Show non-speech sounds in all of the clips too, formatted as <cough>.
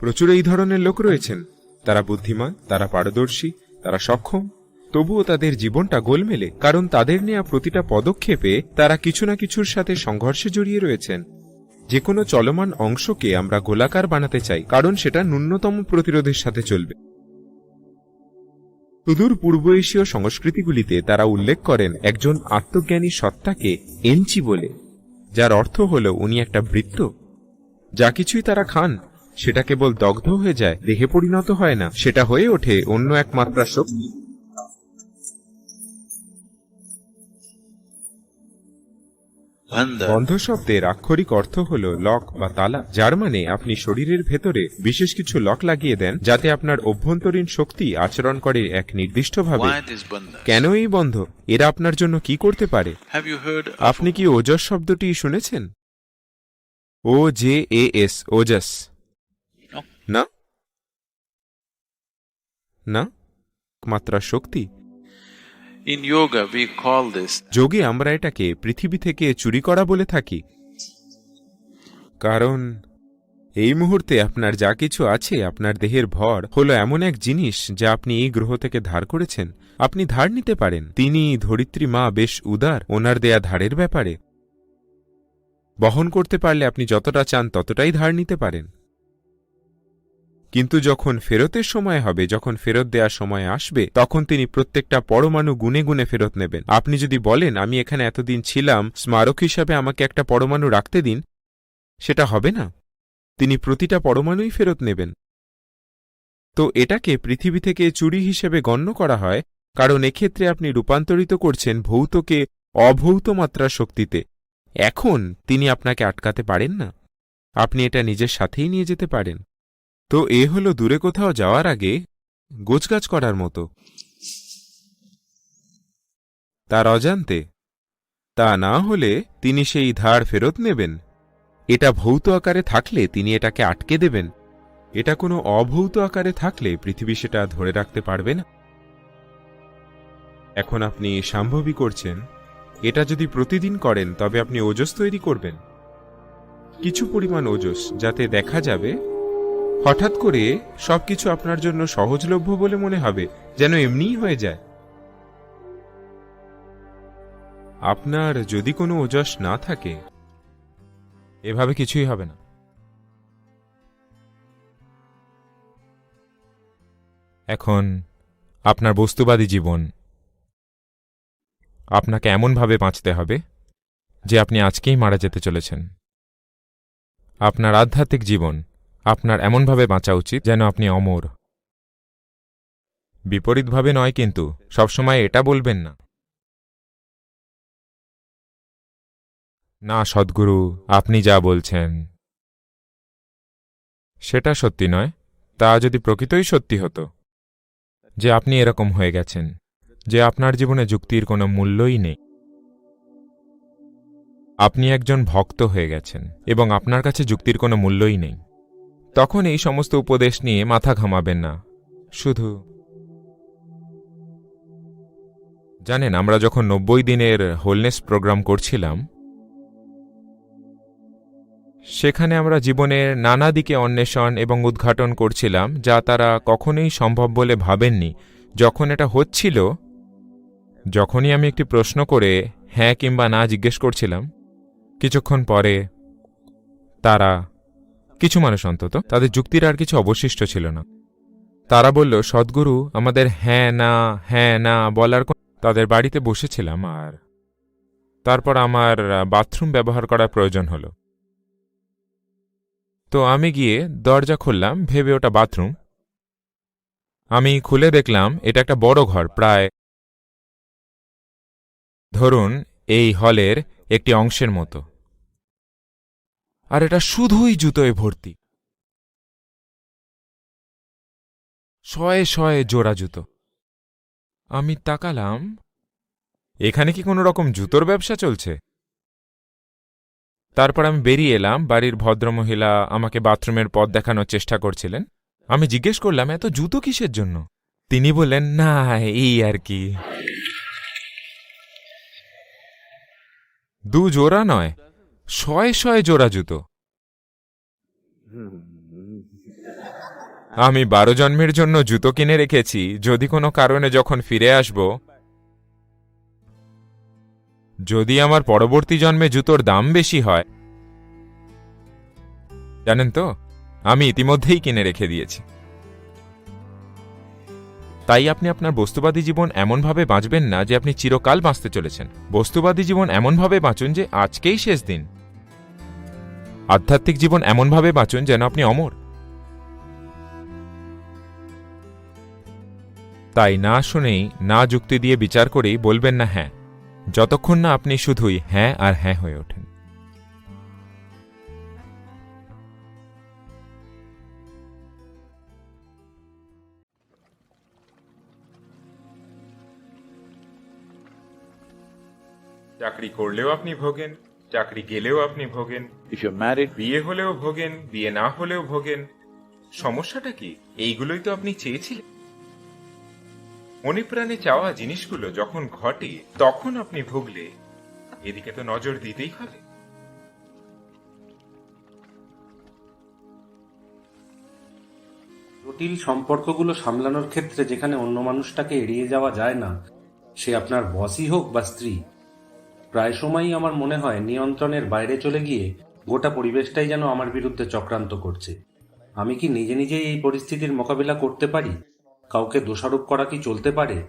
প্রচুর এই ধরনের লোক রয়েছেন। তারা বুদ্ধিমান, তারা পারদর্শী, তারা সক্ষম। তবুও তাদের জীবনটা গোলমেলে, কারণ তাদের নেয়া প্রতিটা পদক্ষেপে তারা কিছু না কিছুর সাথে সংঘর্ষে জড়িয়ে রয়েছেন। যে কোনো চলমান অংশকে আমরা গোলাকার বানাতে চাই, কারণ সেটা ন্যূনতম প্রতিরোধের সাথে চলবে। সুদূর পূর্ব এশীয় সংস্কৃতিগুলিতে তারা উল্লেখ করেন একজন আত্মজ্ঞানী সত্তাকে এনচি বলে, যার অর্থ হল উনি একটা বৃত্ত। যা কিছুই তারা খান সেটা কেবল দগ্ধ হয়ে যায় দেহে পরিণত হয় না। সেটা হয়ে ওঠে অন্য এক মাত্রা শক্তি। বন্ধ শব্দের আক্ষরিক অর্থ হল লক বা তালা যার মানে আপনি শরীরের ভেতরে বিশেষ কিছু লক লাগিয়ে দেন যাতে আপনার অভ্যন্তরীণ শক্তি আচরণ করে এক নির্দিষ্টভাবে। কেন এই বন্ধ? এরা আপনার জন্য কি করতে পারে? আপনি কি ওজস শব্দটি শুনেছেন? ও জে এ এস ওজস. না? না? মাত্রা শক্তি? In yoga, we call this যোগে আমরা এটাকে পৃথিবী থেকে চুরি করা বলে থাকি। কারণ এই মুহূর্তে আপনার যা কিছু আছে আপনার দেহের ভর হলো এমন এক জিনিস যা আপনি এই গ্রহ থেকে ধার করেছেন। আপনি ধার নিতে পারেন। তিনি ধরিত্রী মা বেশ উদার ওনার দেয়া ধারের ব্যাপারে। বহন করতে পারলে আপনি যতটা চান ততটাই ধার নিতে পারেন। কিন্তু যখন ফেরতের সময় হবে, যখন ফেরত দেওয়ার সময় আসবে, তখন তিনি প্রত্যেকটা পরমাণু গুনে গুনে ফেরত নেবেন। আপনি যদি বলেন, আমি এখানে এতদিন ছিলাম, স্মারক হিসাবে আমাকে একটা পরমাণু রাখতে দিন, সেটা হবে না। তিনি প্রতিটা পরমাণুই ফেরত নেবেন। তো এটাকে পৃথিবী থেকে চুরি হিসেবে গণ্য করা হয়, কারণ এক্ষেত্রে আপনি রূপান্তরিত করছেন ভৌতকে অভৌত মাত্রার শক্তিতে। এখন তিনি আপনাকে আটকাতে পারেন না। আপনি এটা নিজের সাথেই নিয়ে যেতে পারেন। তো এ হলো দূরে কোথাও যাওয়ার আগে গোছগাছ করার মতো। তার অজান্তে, তা না হলে তিনি সেই ধার ফেরত নেবেন। এটা ভৌত আকারে থাকলে তিনি এটাকে আটকে দেবেন। এটা কোনো অভৌত আকারে থাকলে পৃথিবী সেটা ধরে রাখতে পারবে না। এখন আপনি সম্ভবই করছেন। এটা যদি প্রতিদিন করেন, তবে আপনি ওজস তৈরি করবেন। কিছু পরিমাণ ওজস যাতে দেখা যাবে হঠাৎ করে সবকিছু আপনার জন্য সহজলভ্য বলে মনে হবে, যেন এমনিই হয়ে যায়। আপনার যদি কোনো ওজস না থাকে, এভাবে কিছুই হবে না। এখন আপনার বস্তুবাদী জীবন আপনাকে এমনভাবে বাঁচতে হবে, যে আপনি আজকেই মারা যেতে চলেছেন। আপনার আধ্যাত্মিক জীবন আপনার এমনভাবে বাঁচা উচিত যেন আপনি অমর। বিপরীতভাবে নয় কিন্তু, সবসময় এটা বলবেন না। না, সদ্গুরু, আপনি যা বলছেন। সেটা সত্যি নয়, তা যদি প্রকৃতই সত্যি হতো। যে আপনি এরকম হয়ে গেছেন, যে আপনার জীবনে যুক্তির কোনো মূল্যই নেই। আপনি একজন ভক্ত হয়ে গেছেন, এবং আপনার কাছে যুক্তির কোনো মূল্যই নেই। তখন এই সমস্ত উপদেশ নিয়ে মাথা ঘামাবেন না। শুধু জানেন, আমরা যখন নব্বই দিনের হোলনেস প্রোগ্রাম করছিলাম, সেখানে আমরা জীবনের নানা দিকে অন্বেষণ এবং উদ্ঘাটন করছিলাম, যা তারা কখনোই সম্ভব বলে ভাবেননি। যখন এটা হচ্ছিল, যখনই আমি একটি প্রশ্ন করে হ্যাঁ কিংবা না জিজ্ঞেস করছিলাম, কিছুক্ষণ পরে তারা কিছু মানুষ অন্তত তাদের যুক্তির আর কিছু অবশিষ্ট ছিল না। তারা বলল, সদ্গুরু, আমাদের হ্যাঁ না হ্যাঁ না বলার তাদের বাড়িতে বসেছিলাম আর তারপর আমার বাথরুম ব্যবহার করার প্রয়োজন হলো। তো আমি গিয়ে দরজা খুললাম, ভেবে ওটা বাথরুম। আমি খুলে দেখলাম, এটা একটা বড় ঘর, প্রায় ধরুন, এই হলের একটি অংশের মতো। আর এটা শুধুই জুতোয় ভর্তি। শয়ে শয়ে জোড়া জুতো। আমি তাকালাম, এখানে কি কোনো রকম জুতোর ব্যবসা চলছে? তারপর আমি বেরিয়ে এলাম, বাড়ির ভদ্রমহিলা আমাকে বাথরুমের পথ দেখানোর চেষ্টা করছিলেন। আমি জিজ্ঞেস করলাম, এত জুতো কিসের জন্য? তিনি বললেন, না, এই আর কি। দু জোড়া নয়। শয়ে শয়ে জোড়া জুতো। আমি বারো জন্মের জন্য জুতো কিনে রেখেছি, যদি কোনো কারণে যখন ফিরে আসব, যদি আমার পরবর্তী জন্মে জুতোর দাম বেশি হয়। জানেন তো, আমি ইতিমধ্যেই কিনে রেখে দিয়েছি। তাই আপনি আপনার বস্তুবাদী জীবন এমনভাবে বাঁচবেন না যে আপনি চিরকাল বাঁচতে চলেছেন। বস্তুবাদী জীবন এমনভাবে বাঁচুন যে আজকেই শেষ দিন। আধ্যাত্মিক জীবন এমনভাবে বাঁচুন যেন আপনি অমর। তাই না শুনেই, না যুক্তি দিয়ে বিচার করেই বলবেন না হ্যাঁ। যতক্ষণ না আপনি শুধুই হ্যাঁ আর হ্যাঁ হয়ে ওঠেন। চাকরি করলেও আপনি ভোগেন চাকরি গেলেও আপনি ভোগেন If you're married, বিয়ে হলেও ভোগেন বিয়ে না হলেও ভোগেন। সমস্যাটা কি? এইগুলোই তো আপনি চেয়েছিলেন। মনে প্রাণে চাওয়া জিনিসগুলো যখন ঘটে তখন আপনি ভুগলে এদিকে তো নজর দিতেই হবে। জটিল সম্পর্কগুলো সামলানোর ক্ষেত্রে যেখানে অন্য মানুষটাকে এড়িয়ে যাওয়া যায় না সে আপনার বসই হোক বা স্ত্রী প্রায় সময়ই আমার মনে হয় নিয়ন্ত্রণের বাইরে চলে গিয়ে গোটা পরিবেশটাই যেন আমার বিরুদ্ধে চক্রান্ত করছে। আমি কি নিজে নিজেই এই পরিস্থিতির মোকাবিলা করতে পারি? কাউকে দোষারোপ করা কি চলতে পারে?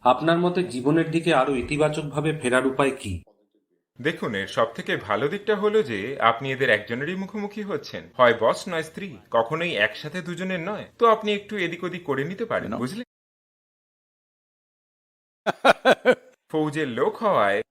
আপনার মতে জীবনের দিকে আরও ইতিবাচকভাবে ফেরার উপায় কি? দেখুন এর সব থেকে ভালো দিকটা হলো যে আপনি এদের একজনেরই মুখোমুখি হচ্ছেন। হয় বস নয় স্ত্রী কখনোই একসাথে দুজনের নয়। তো আপনি একটু এদিক ওদিক করে নিতে পারেন বুঝলেন? <laughs> ফৌজের লোক হওয়ায়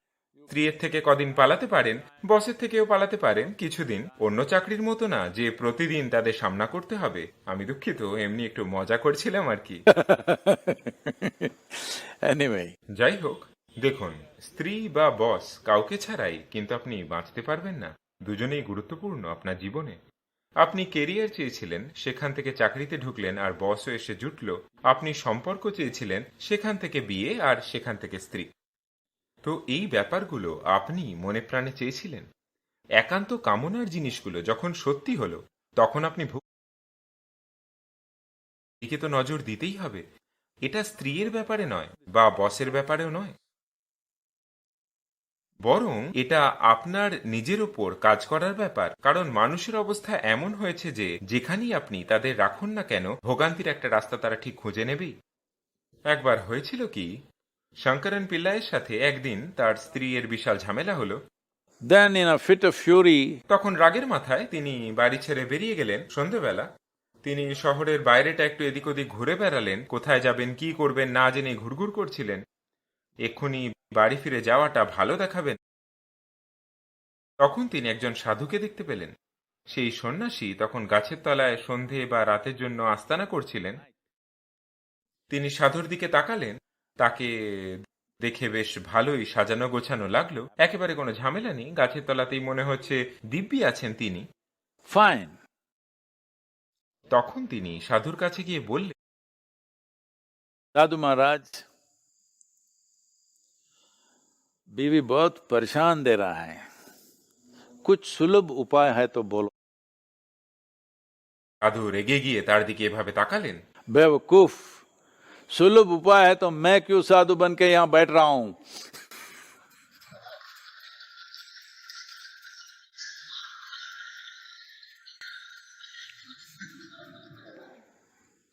স্ত্রীর থেকে কদিন পালাতে পারেন বসের থেকেও পালাতে পারেন কিছুদিন। অন্য চাকরির মতো না যে প্রতিদিন তাদের সামনা করতে হবে। আমি দুঃখিত এমনি একটু মজা করছিলাম আর কি। <laughs> যাই হোক দেখুন স্ত্রী বা বস কাউকে ছাড়াই কিন্তু আপনি বাঁচতে পারবেন না। দুজনেই গুরুত্বপূর্ণ আপনার জীবনে। আপনি কেরিয়ার চেয়েছিলেন সেখান থেকে চাকরিতে ঢুকলেন আর বসও এসে জুটল। আপনি সম্পর্ক চেয়েছিলেন সেখান থেকে বিয়ে আর সেখান থেকে স্ত্রী। তো এই ব্যাপারগুলো আপনি মনে প্রাণে চেয়েছিলেন? একান্ত কামনার জিনিসগুলো যখন সত্যি হলো, তখন আপনি এদিকে তো নজর দিতেই হবে। এটা স্ত্রীর ব্যাপারে নয়, বা বসের ব্যাপারেও নয়। বরং এটা আপনার নিজের ওপর কাজ করার ব্যাপার। কারণ মানুষের অবস্থা এমন হয়েছে যে, যেখানেই আপনি তাদের রাখুন না কেন, ভোগান্তির একটা রাস্তা তারা ঠিক খুঁজে নেবেই। একবার হয়েছিল কি শঙ্করন পিল্লাইয়ের সাথে একদিন তার স্ত্রী এর বিশাল ঝামেলা হলো। Then in a fit of fury, তখন রাগের মাথায় তিনি বাড়ি ছেড়ে বেরিয়ে গেলেন সন্ধেবেলা। তিনি শহরের বাইরেটা একটু এদিক ওদিক ঘুরে বেড়ালেন কোথায় যাবেন কি করবেন না জেনে ঘুরঘুর করছিলেন। এক্ষুনি বাড়ি ফিরে যাওয়াটা ভালো দেখাবেন। তখন তিনি একজন সাধুকে দেখতে পেলেন। সেই সন্ন্যাসী তখন গাছের তলায় সন্ধে বা রাতের জন্য আস্তানা করছিলেন। তিনি সাধুর দিকে তাকালেন তাকে দেখে বেশ ভালোই সাজানো গোছানো লাগলো একেবারে কোনো ঝামেলা নেই গাছের তলাতেই মনে হচ্ছে দিব্যি আছেন তিনি fine. তখন তিনি সাধুর কাছে গিয়ে বললেন साधु महाराज बीवी बहुत परेशान दे रहा है कुछ सुलभ उपाय है तो बोलो সাধু রেগে গিয়ে তার দিকে এভাবে তাকালেন बेवकूफ सुलभ उपाय है तो मैं क्यों साधु बन के यहाँ बैठ रहा हूं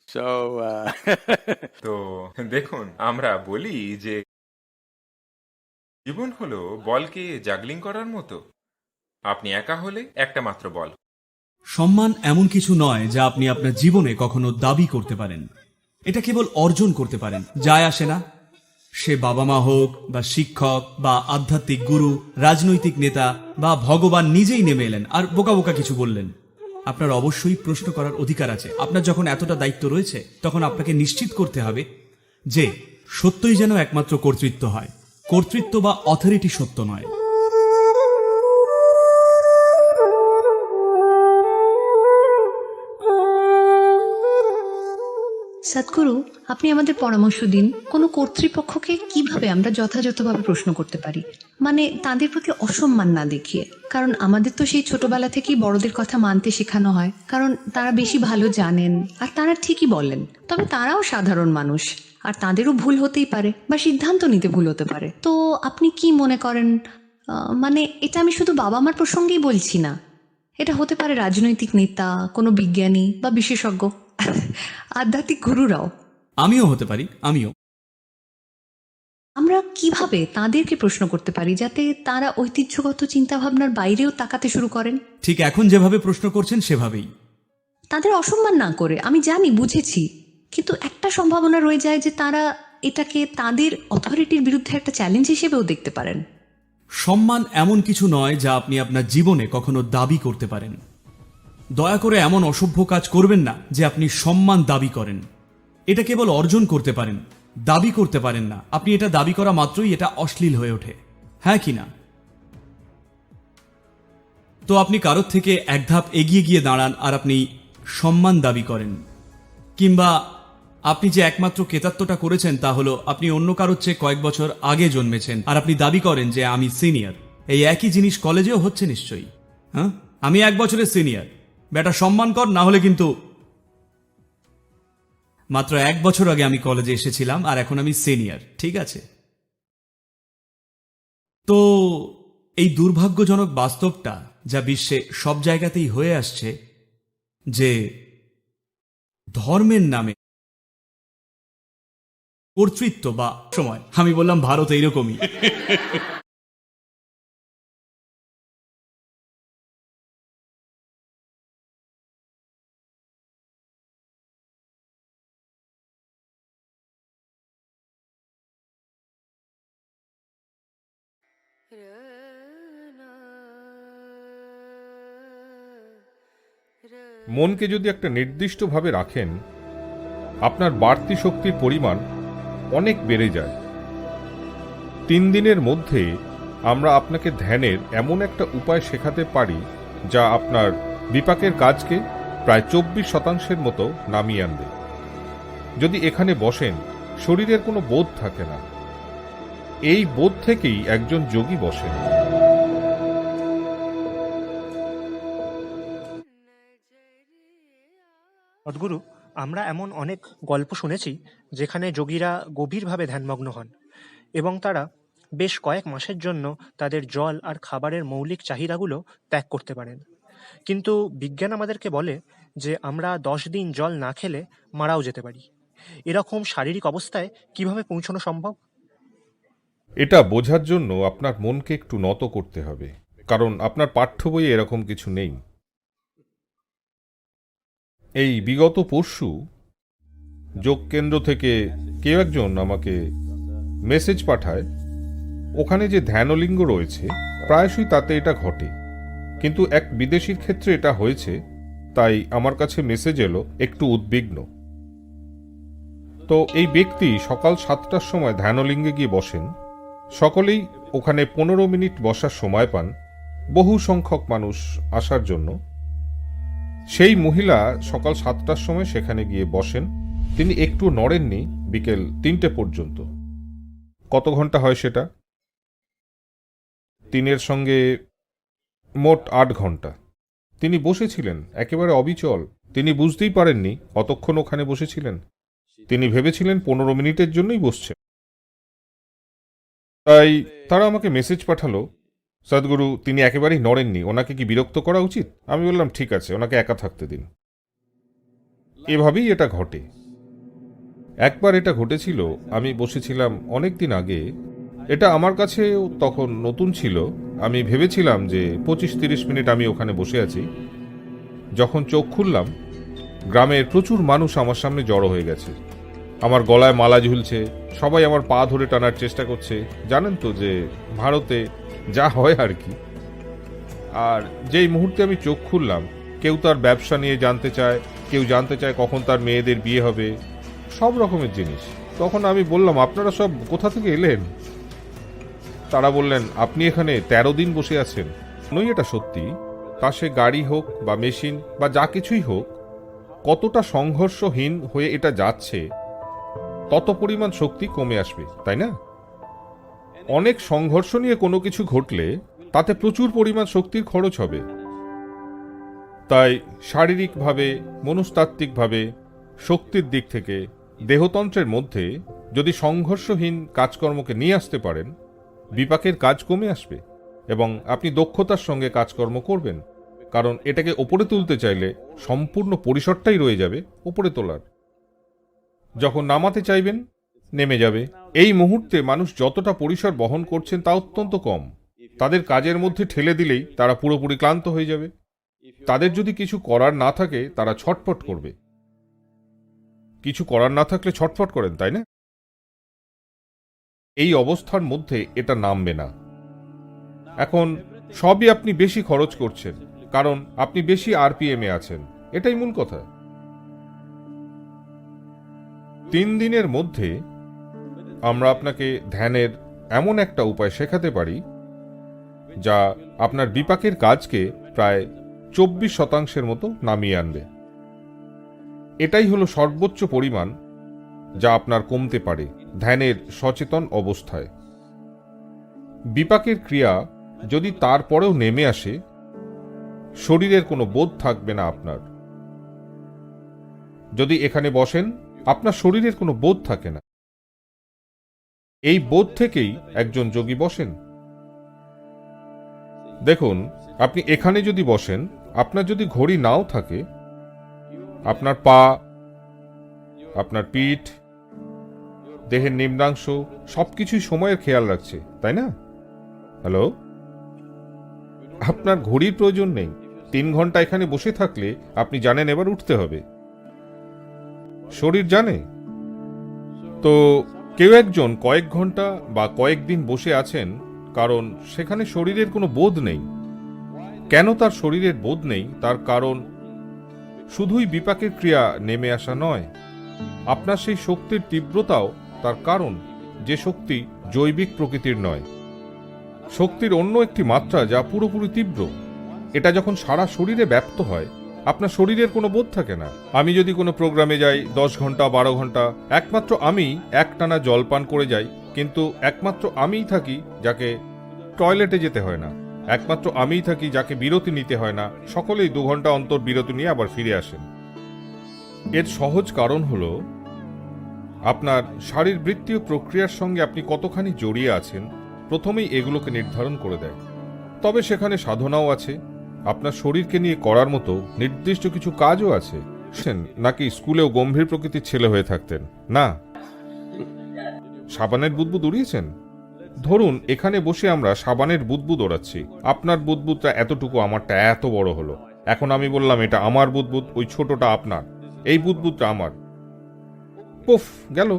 So, uh, তো দেখুন আমরা বলি যে জীবন হলো বলকে জাগলিং করার মতো আপনি একা হলে একটা মাত্র বল সম্মান এমন কিছু নয় যা আপনি আপনার জীবনে কখনো দাবি করতে পারেন এটা কেবল অর্জন করতে পারেন। যায় আসে না। সে বাবা মা হোক বা শিক্ষক বা আধ্যাত্মিক গুরু, রাজনৈতিক নেতা বা ভগবান নিজেই নেমে এলেন আর বোকা বোকা কিছু বললেন। আপনার অবশ্যই প্রশ্ন করার অধিকার আছে। আপনার যখন এতটা দায়িত্ব রয়েছে, তখন আপনাকে নিশ্চিত করতে হবে যে সত্যই যেন একমাত্র কর্তৃত্ব হয়। কর্তৃত্ব বা অথরিটি সত্য নয়। সৎগুরু আপনি আমাদের পরামর্শ দিন, কোনো কর্তৃপক্ষকে কীভাবে আমরা যথাযথভাবে প্রশ্ন করতে পারি? মানে তাদের প্রতি অসম্মান না দেখিয়ে। কারণ আমাদের তো সেই ছোটবেলা থেকেই বড়দের কথা মানতে শেখানো হয়। কারণ তারা বেশি ভালো জানেন, আর তারা ঠিকই বলেন। তবে তারাও সাধারণ মানুষ, আর তাদেরও ভুল হতেই পারে, বা সিদ্ধান্ত নিতে ভুল হতে পারে। তো আপনি কি মনে করেন? মানে এটা আমি শুধু বাবা মার প্রসঙ্গেই বলছি না। এটা হতে পারে রাজনৈতিক নেতা, কোনো বিজ্ঞানী বা বিশেষজ্ঞ। আধ্যাত্মিক গুরুরাও। আমিও হতে পারি আমিও। আমরা কীভাবে তাদেরকে প্রশ্ন করতে পারি যাতে তারা ঐতিহ্যগত চিন্তাভাবনার বাইরেও তাকাতে শুরু করেন? ঠিক এখন যেভাবে প্রশ্ন করছেন সেভাবেই। তাদের অসম্মান না করে আমি জানি বুঝেছি। কিন্তু একটা সম্ভাবনা রয়ে যায় যে তারা এটাকে তাদের অথরিটির বিরুদ্ধে একটা চ্যালেঞ্জ হিসেবেও দেখতে পারেন। সম্মান এমন কিছু নয় যা আপনি আপনার জীবনে কখনো দাবি করতে পারেন। দয়া করে এমন অসভ্য কাজ করবেন না যে আপনি সম্মান দাবি করেন। এটা কেবল অর্জন করতে পারেন, দাবি করতে পারেন না। আপনি এটা দাবি করা মাত্রই এটা অশ্লীল হয়ে ওঠে। হ্যাঁ কি না? তো আপনি কারোর থেকে এক ধাপ এগিয়ে গিয়ে দাঁড়ান আর আপনি সম্মান দাবি করেন। কিংবা আপনি যে একমাত্র কেতাত্বটা করেছেন তা হলো আপনি অন্য কারোর চেয়ে কয়েক বছর আগে জন্মেছেন আর আপনি দাবি করেন যে আমি সিনিয়র। এই একই জিনিস কলেজেও হচ্ছে নিশ্চয়ই। হ্যাঁ? আমি এক বছরের সিনিয়র। বেটা, সম্মান কর, না হলে কিন্তু মাত্র এক বছর আগে আমি কলেজে এসেছিলাম, আর এখন আমি সিনিয়র, ঠিক আছে? তো এই দুর্ভাগ্যজনক বাস্তবটা যা বিশ্বে সব জায়গাতেই হয়ে আসছে, যে ধর্মের নামে কর্তৃত্ব বা সময়। আমি বললাম, ভারত এইরকমই। মনকে যদি একটা নির্দিষ্টভাবে রাখেন, আপনার বাড়তি শক্তির পরিমাণ অনেক বেড়ে যায়। তিন দিনের মধ্যে আমরা আপনাকে ধ্যানের এমন একটা উপায় শেখাতে পারি, যা আপনার বিপাকের কাজকে প্রায় চব্বিশ শতাংশের মতো নামিয়ে আনবে। যদি এখানে বসেন, শরীরের কোনো বোধ থাকে না। এই বোধ থেকেই একজন যোগী বসেন। সদ্গুরু, আমরা এমন অনেক গল্প শুনেছি যেখানে যোগীরা গভীরভাবে ধ্যানমগ্ন হন এবং তারা বেশ কয়েক মাসের জন্য তাদের জল আর খাবারের মৌলিক চাহিদাগুলো ত্যাগ করতে পারেন। কিন্তু বিজ্ঞান আমাদেরকে বলে যে আমরা দশ দিন জল না খেলে মারাও যেতে পারি। এরকম শারীরিক অবস্থায় কীভাবে পৌঁছানো সম্ভব? এটা বোঝার জন্য আপনার মনকে একটু নত করতে হবে, কারণ আপনার পাঠ্য বইয়ে এরকম কিছু নেই। এই বিগত পরশু যোগ কেন্দ্র থেকে কেউ একজন আমাকে মেসেজ পাঠায়, ওখানে যে ধ্যানলিঙ্গ রয়েছে, প্রায়শই তাতে এটা ঘটে। কিন্তু এক বিদেশির ক্ষেত্রে এটা হয়েছে, তাই আমার কাছে মেসেজ এলো, একটু উদ্বিগ্ন। তো এই ব্যক্তি সকাল সাতটার সময় ধ্যানলিঙ্গে গিয়ে বসেন। সকলেই ওখানে পনেরো মিনিট বসার সময় পান বহু সংখ্যক মানুষ আসার জন্য। সেই মহিলা সকাল সাতটার সময় সেখানে গিয়ে বসেন। তিনি একটু নড়েননি বিকেল তিনটে পর্যন্ত। কত ঘণ্টা হয় সেটা? তিনের সঙ্গে মোট আট ঘণ্টা। তিনি বসেছিলেন, একেবারে অবিচল। তিনি বুঝতেই পারেননি কতক্ষণ ওখানে বসেছিলেন। তিনি ভেবেছিলেন পনেরো মিনিটের জন্যই বসছেন। তাই তারা আমাকে মেসেজ পাঠালো সদ্গুরু, তিনি একেবারেই নড়েননি। ওনাকে কি বিরক্ত করা উচিত? আমি বললাম, ঠিক আছে, ওনাকে একা থাকতে দিন। এভাবেই এটা ঘটে। একবার এটা ঘটেছিল, আমি বসেছিলাম অনেক দিন আগে। এটা আমার কাছে তখন নতুন ছিল। আমি ভেবেছিলাম যে পঁচিশ তিরিশ মিনিট আমি ওখানে বসে আছি। যখন চোখ খুললাম, গ্রামের প্রচুর মানুষ আমার সামনে জড়ো হয়ে গেছে। আমার গলায় মালা ঝুলছে, সবাই আমার পা ধরে টানার চেষ্টা করছে। জানেন তো যে ভারতে যা হয় আর কি। আর যেই মুহূর্তে আমি চোখ খুললাম, কেউ তার ব্যবসা নিয়ে জানতে চায়, কেউ জানতে চায় কখন তার মেয়েদের বিয়ে হবে, সব রকমের জিনিস। তখন আমি বললাম, আপনারা সব কোথা থেকে এলেন? তারা বললেন, আপনি এখানে তেরো দিন বসে আছেন। নই এটা সত্যি? তা সে গাড়ি হোক বা মেশিন বা যা কিছুই হোক, কতটা সংঘর্ষহীন হয়ে এটা যাচ্ছে, তত পরিমাণ শক্তি কমে আসবে, তাই না? অনেক সংঘর্ষ নিয়ে কোনো কিছু ঘটলে তাতে প্রচুর পরিমাণ শক্তির খরচ হবে। তাই শারীরিকভাবে, মনস্তাত্ত্বিকভাবে, শক্তির দিক থেকে, দেহতন্ত্রের মধ্যে যদি সংঘর্ষহীন কাজকর্মকে নিয়ে আসতে পারেন, বিপাকের কাজ কমে আসবে এবং আপনি দক্ষতার সঙ্গে কাজকর্ম করবেন, কারণ এটাকে ওপরে তুলতে চাইলে সম্পূর্ণ পরিসরটাই রয়ে যাবে ওপরে তোলার। যখন নামাতে চাইবেন, নেমে যাবে। এই মুহূর্তে মানুষ যতটা পরিসর বহন করছেন তা অত্যন্ত কম। তাদের কাজের মধ্যে ঠেলে দিলেই তারা পুরোপুরি ক্লান্ত হয়ে যাবে। তাদের যদি কিছু করার না থাকে, তারা ছটফট করবে। কিছু করার না থাকলে ছটফট করেন, তাই না? এই অবস্থার মধ্যে এটা নামবে না। এখন সবই আপনি বেশি খরচ করছেন, কারণ আপনি বেশি আরপিএম এ আছেন। এটাই মূল কথা। তিন দিনের মধ্যে আমরা আপনাকে ধ্যানের এমন একটা উপায় শেখাতে পারি, যা আপনার বিপাকের কাজকে প্রায় চব্বিশ শতাংশের মতো নামিয়ে আনবে। এটাই হলো সর্বোচ্চ পরিমাণ যা আপনার কমতে পারে ধ্যানের সচেতন অবস্থায়। বিপাকের ক্রিয়া যদি তারপরেও নেমে আসে, শরীরের কোনো বোধ থাকবে না আপনার। যদি এখানে বসেন, আপনার শরীরের কোনো বোধ থাকে না। এই বোধ থেকেই একজন যোগী বসেন। দেখুন, আপনি এখানে যদি বসেন, আপনার যদি ঘড়ি নাও থাকে, আপনার পা, আপনার পিঠ, দেহের নিম্নাংশ, সবকিছুই সময়ের খেয়াল রাখছে, তাই না? হ্যালো? আপনার ঘড়ির প্রয়োজন নেই। তিন ঘণ্টা এখানে বসে থাকলে আপনি জানেন এবার উঠতে হবে। শরীর জানে? তো কেউ একজন কয়েক ঘণ্টা বা কয়েকদিন বসে আছেন, কারণ সেখানে শরীরের কোনো বোধ নেই। কেন তার শরীরের বোধ নেই? তার কারণ শুধুই বিপাকের ক্রিয়া নেমে আসা নয়। আপনার সেই শক্তির তীব্রতাও তার কারণ, যে শক্তি জৈবিক প্রকৃতির নয়। শক্তির অন্য একটি মাত্রা যা পুরোপুরি তীব্র। এটা যখন সারা শরীরে ব্যপ্ত হয় আপনার শরীরের কোনো বোধ থাকে না। আমি যদি কোনো প্রোগ্রামে যাই, দশ ঘণ্টা, বারো ঘণ্টা, একমাত্র আমি একটানা জল পান করে যাই, কিন্তু একমাত্র আমিই থাকি যাকে টয়লেটে যেতে হয় না। একমাত্র আমিই থাকি যাকে বিরতি নিতে হয় না। সকলেই দু ঘণ্টা অন্তর বিরতি নিয়ে আবার ফিরে আসেন। এর সহজ কারণ হল, আপনার শারীরবৃত্তীয় প্রক্রিয়ার সঙ্গে আপনি কতখানি জড়িয়ে আছেন, প্রথমেই এগুলোকে নির্ধারণ করে দেয়। তবে সেখানে সাধনাও আছে। আপনার শরীরকে নিয়ে করার মতো নির্দিষ্ট কিছু কাজও আছে? নাকি স্কুলেও গম্ভীর প্রকৃতির ছেলে হয়ে থাকতেন? না। সাবানের বুদবুদ উড়িয়েছেন? ধরুন, এখানে বসে আমরা সাবানের বুদবুদ ওড়াচ্ছি। আপনার বুদবুদটা এতটুকু আমারটা এত বড় হলো। এখন আমি বললাম, এটা আমার বুদবুদ, ওই ছোটটা আপনার। এই বুদবুদটা আমার। পুফ, গেল।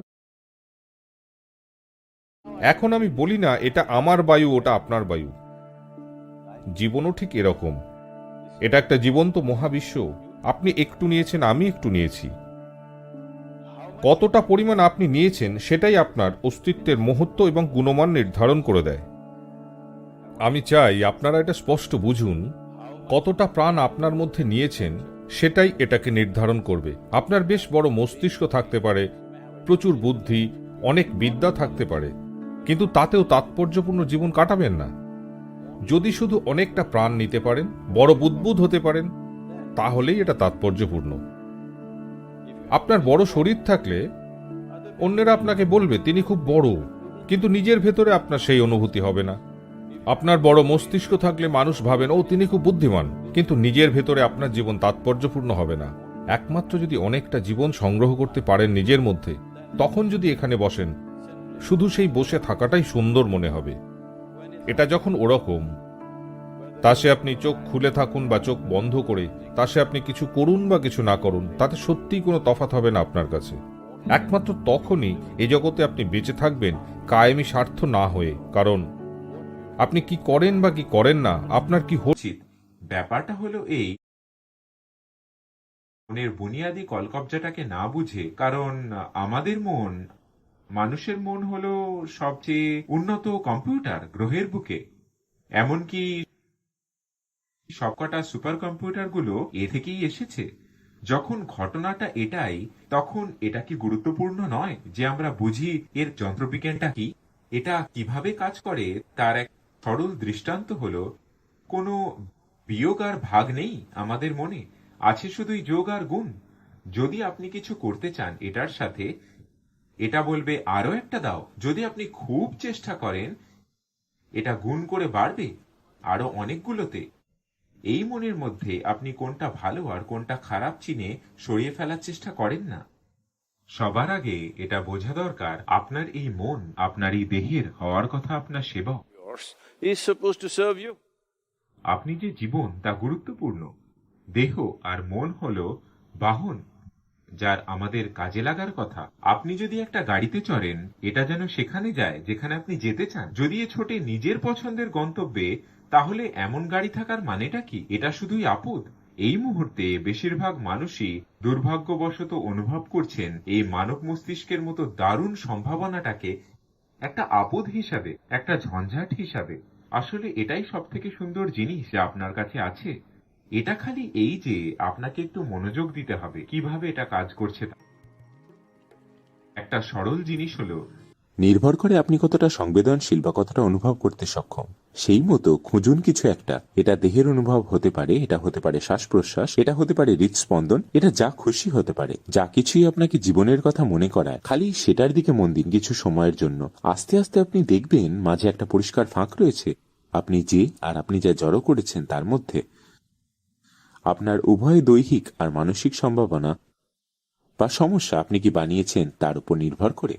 এখন আমি বলি না, এটা আমার বায়ু, ওটা আপনার বায়ু। জীবনও ঠিক এরকম। এটা একটা জীবন্ত মহাবিশ্ব। আপনি একটু নিয়েছেন, আমি একটু নিয়েছি। কতটা পরিমাণ আপনি নিয়েছেন, সেটাই আপনার অস্তিত্বের মহত্ব এবং গুণমান নির্ধারণ করে দেয়। আমি চাই আপনারা এটা স্পষ্ট বুঝুন, কতটা প্রাণ আপনার মধ্যে নিয়েছেন, সেটাই এটাকে নির্ধারণ করবে। আপনার বেশ বড় মস্তিষ্ক থাকতে পারে, প্রচুর বুদ্ধি, অনেক বিদ্যা থাকতে পারে, কিন্তু তাতেও তাৎপর্যপূর্ণ জীবন কাটাবেন না। যদি শুধু অনেকটা প্রাণ নিতে পারেন, বড় বুদ্বুদ হতে পারেন, তাহলেই এটা তাৎপর্যপূর্ণ। আপনার বড় শরীর থাকলে অন্যেরা আপনাকে বলবে, তিনি খুব বড়। কিন্তু নিজের ভেতরে আপনার সেই অনুভূতি হবে না। আপনার বড় মস্তিষ্ক থাকলে মানুষ ভাবেন, ও, তিনি খুব বুদ্ধিমান। কিন্তু নিজের ভেতরে আপনার জীবন তাৎপর্যপূর্ণ হবে না। একমাত্র যদি অনেকটা জীবন সংগ্রহ করতে পারেন নিজের মধ্যে, তখন যদি এখানে বসেন, শুধু সেই বসে থাকাটাই সুন্দর মনে হবে। এটা যখন ওরকম, তা সে আপনি চোখ খুলে থাকুন বা চোখ বন্ধ করে তা সে আপনি কিছু করুন বা কিছু না করুন, তাতে সত্যিই কোনো তফাৎ হবে না আপনার কাছে। একমাত্র তখনই এই জগতে আপনি বেঁচে থাকবেন কায়েমি স্বার্থ না হয়ে। কারণ আপনি কি করেন বা কি করেন না, আপনার কি হচ্ছে ব্যাপারটা হলো এই, মনের বুনিয়াদি কলকবজাটাকে না বুঝে, কারণ আমাদের মন মানুষের মন হল সবচেয়ে উন্নত কম্পিউটার গ্রহের বুকে। এমনকি সবকটা সুপার কম্পিউটারগুলো এ থেকেই এসেছে। যখন ঘটনাটা এটাই, তখন এটা কি গুরুত্বপূর্ণ নয় যে আমরা বুঝি এর যন্ত্রবিজ্ঞানটা কি? এটা কীভাবে কাজ করে? তার এক সরল দৃষ্টান্ত হলো, কোনো বিয়োগ আর ভাগ নেই আমাদের মনে। আছে শুধুই যোগ আর গুণ। যদি আপনি কিছু করতে চান এটার সাথে এটা বলবে আরও একটা দাও। যদি আপনি খুব চেষ্টা করেন এটা গুণ করে বাড়বে আরও অনেকগুলোতে। এই মনের মধ্যে আপনি কোনটা ভালো আর কোনটা খারাপ চিনে সরিয়ে ফেলার চেষ্টা করেন না। সবার আগে এটা বোঝা দরকার আপনার এই মন আপনার এই দেহের হওয়ার কথা আপনার সেবক. আপনি যে জীবন তা গুরুত্বপূর্ণ। দেহ আর মন হল বাহন। যার আমাদের কাজে লাগার কথা। আপনি যদি একটা গাড়িতে চড়েন, এটা যেন সেখানে যায়, যেখানে আপনি যেতে চান। যদি এ ছোটে নিজের পছন্দের গন্তব্যে, তাহলে এমন গাড়ি থাকার মানেটা কি? এটা শুধুই আপদ? এই মুহূর্তে বেশিরভাগ মানুষই দুর্ভাগ্যবশত অনুভব করছেন এই মানব মস্তিষ্কের মতো দারুণ সম্ভাবনাটাকে একটা আপদ হিসাবে, একটা ঝঞ্ঝাট হিসাবে। আসলে এটাই সব থেকে সুন্দর জিনিস যা আপনার কাছে আছে। এটা খালি এই যে আপনাকে একটু মনোযোগ দিতে হবে। কীভাবে এটা কাজ করছে একটা সরল জিনিস হলো নির্ভর করে আপনি কতটা সংবেদনশীল বা কতটা অনুভব করতে সক্ষম। সেই মতো খুঁজুন কিছু একটা। এটা দেহের অনুভব হতে পারে, এটা হতে পারে শ্বাস প্রশ্বাস এটা হতে পারে হৃদস্পন্দন, এটা যা খুশি হতে পারে। যা কিছুই আপনাকে জীবনের কথা মনে করায়। খালি সেটার দিকে মন দিন কিছু সময়ের জন্য। আস্তে আস্তে আপনি দেখবেন মাঝে একটা পরিষ্কার ফাঁক রয়েছে। আপনি যে আর আপনি যা জড়ো করেছেন তার মধ্যে আপনার উভয় দৈহিক আর মানসিক সম্ভাবনা বা সমস্যা আপনি কি বানিয়েছেন তার উপর নির্ভর করে।